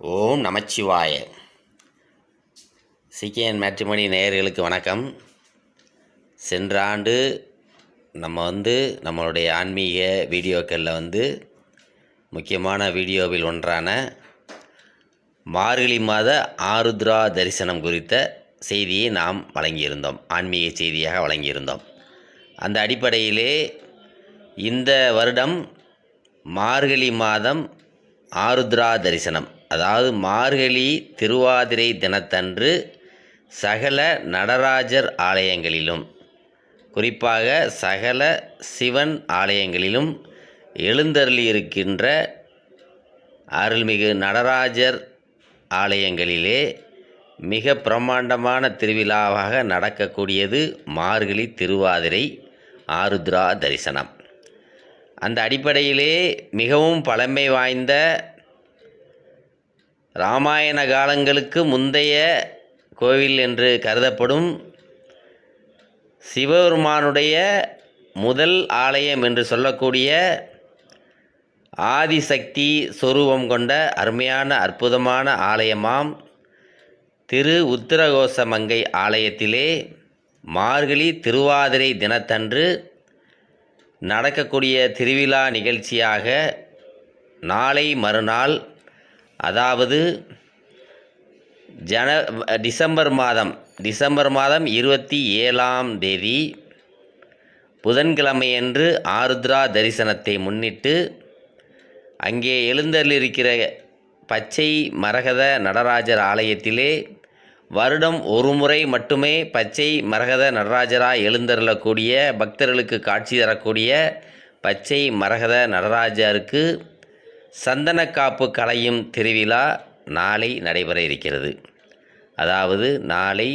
ஓம் நமச்சிவாய. CKN matrimony நேயர்களுக்கு வணக்கம். சென்ற ஆண்டு நம்ம வந்து நம்மளுடைய ஆன்மீக வீடியோக்களில் வந்து முக்கியமான வீடியோவில் ஒன்றான மார்கழி மாத ஆருத்ரா தரிசனம் குறித்த செய்தியை நாம் வழங்கியிருந்தோம். ஆன்மீக செய்தியாக வழங்கியிருந்தோம். அந்த அடிப்படையிலே இந்த வருடம் மார்கழி மாதம் ஆருத்ரா தரிசனம். அதாவது மார்கழி திருவாதிரை தினத்தன்று சகல நடராஜர் ஆலயங்களிலும் குறிப்பாக சகல சிவன் ஆலயங்களிலும் எழுந்தருளியிருக்கின்ற அருள்மிகு நடராஜர் ஆலயங்களிலே மிக பிரம்மாண்டமான திருவிழாவாக நடக்கக்கூடியது மார்கழி திருவாதிரை ஆருத்ரா தரிசனம். அந்த அடிப்படையிலே மிகவும் பழமை வாய்ந்த இராமாயண காலங்களுக்கு முந்தைய கோவில் என்று கருதப்படும் சிவபெருமானுடைய முதல் ஆலயம் என்று சொல்லக்கூடிய ஆதிசக்தி சொரூபம் கொண்ட அருமையான அற்புதமான ஆலயமாம் திரு உத்திரகோசமங்கை ஆலயத்திலே மார்கழி திருவாதிரை தினத்தன்று நடக்கக்கூடிய திருவிழா நிகழ்ச்சியாக நாளை மறுநாள் அதாவது ஜன டிசம்பர் மாதம் டிசம்பர் மாதம் இருபத்தி ஏழாம் தேதி புதன்கிழமையன்று ஆருத்ரா தரிசனத்தை முன்னிட்டு அங்கே எழுந்தருளிருக்கிற பச்சை மரகத நடராஜர் ஆலயத்திலே வருடம் ஒரு முறை மட்டுமே பச்சை மரகத நடராஜராக எழுந்தருளக்கூடிய பக்தர்களுக்கு காட்சி தரக்கூடிய பச்சை மரகத நடராஜருக்கு சந்தனக்காப்பு கலையும் திருவிழா நாளை நடைபெற இருக்கிறது. அதாவது நாளை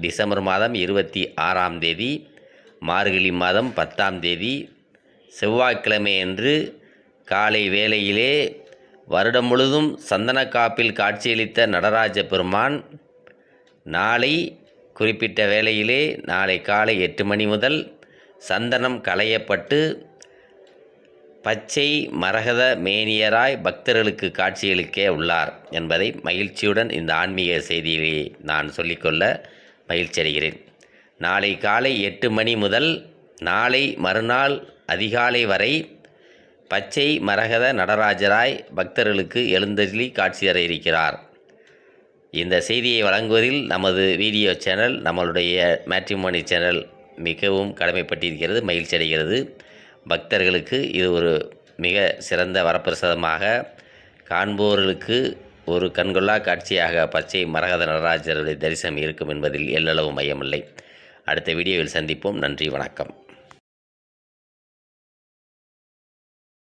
டிசம்பர் மாதம் இருபத்தி ஆறாம் தேதி மார்கழி மாதம் பத்தாம் தேதி செவ்வாய்க்கிழமை அன்று காலை வேளையிலே வருடம் முழுதும் சந்தனக்காப்பில் காட்சியளித்த நடராஜ பெருமான் நாளை குறிப்பிட்ட வேளையிலே நாளை காலை எட்டு மணி முதல் சந்தனம் களையப்பட்டு பச்சை மரகத மேனியராய் பக்தர்களுக்கு காட்சியளிக்க உள்ளார் என்பதை மகிழ்ச்சியுடன் இந்த ஆன்மீக செய்தியை நான் சொல்லிக்கொள்ள மகிழ்ச்சி அடைகிறேன். நாளை காலை எட்டு மணி முதல் நாளை மறுநாள் அதிகாலை வரை பச்சை மரகத நடராஜராய் பக்தர்களுக்கு எழுந்தருளி காட்சி தர இருக்கிறார். இந்த செய்தியை வழங்குவதில் நமது வீடியோ சேனல் நம்மளுடைய மேட்ரிமோனி சேனல் மிகவும் கடமைப்பட்டிருக்கிறது மகிழ்ச்சி அடைகிறது. பக்தர்களுக்கு இது ஒரு மிக சிறந்த வரப்பிரசாதமாக காண்போர்களுக்கு ஒரு கண்கொள்ளா காட்சியாக பச்சை மரகத நடராஜருடைய தரிசனம் இருக்கும் என்பதில் எல்லளவு மையமில்லை. அடுத்த வீடியோவில் சந்திப்போம். நன்றி வணக்கம்.